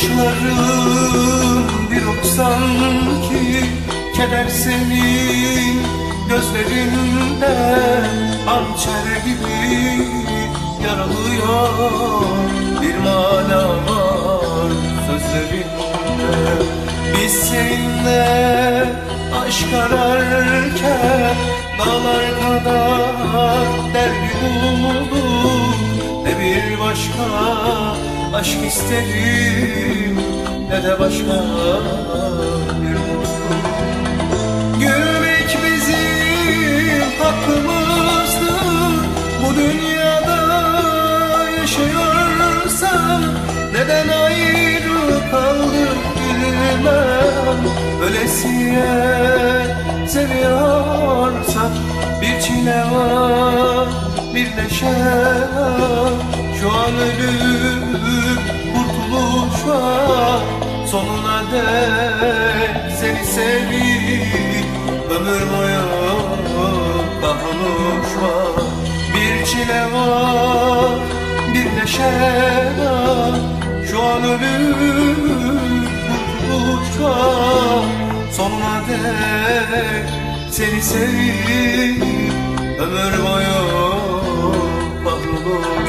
Bakışların bir ok sanki Keder senin gözlerinde Hançer gibi yaralıyor. Bir mana var sözlerinde. Biz seninle aşk ararken Dağlar kadar derdi bulduk Ne bir başka aşk isterim Ne de başka bir mutluluk Gülmek bizim hakkımızdı Bu dünyada yaşıyorsak Neden ayrı kaldık bilmem Ölesiye seviyorsak Bir çile var bir neşe var Şu an ölüp kurtuluş var Sonuna dek seni sevip Ömür boyu kahroluş var. Bir çile var bir neşe var. Şu an ölüp kurtuluş var Sonuna dek seni sevip Ömür boyu kahroluş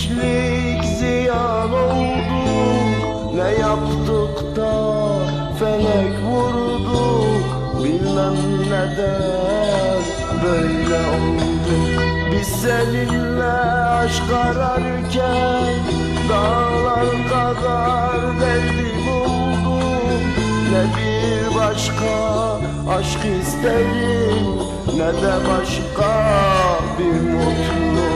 gençlik ziyan oldu. Ne yaptık da felek vurdu Bilmem neden böyle oldu. Biz seninle aşk ararken Dağlar kadar derdi buldum Ne bir başka aşk isterim Ne de başka bir mutluluk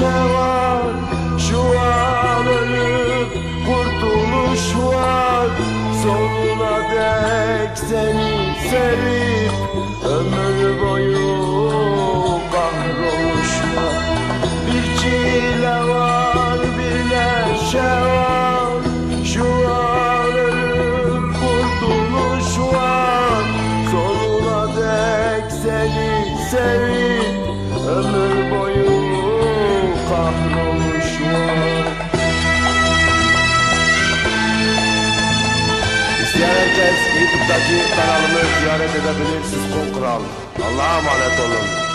neşe var Şu an ölüp kurtuluş var. Sonuna dek seni sevip Ömür boyu İsteyen herkes YouTube'daki kanalımı ziyaret edebilir. Siz Kul Kral. Allah'a emanet olun.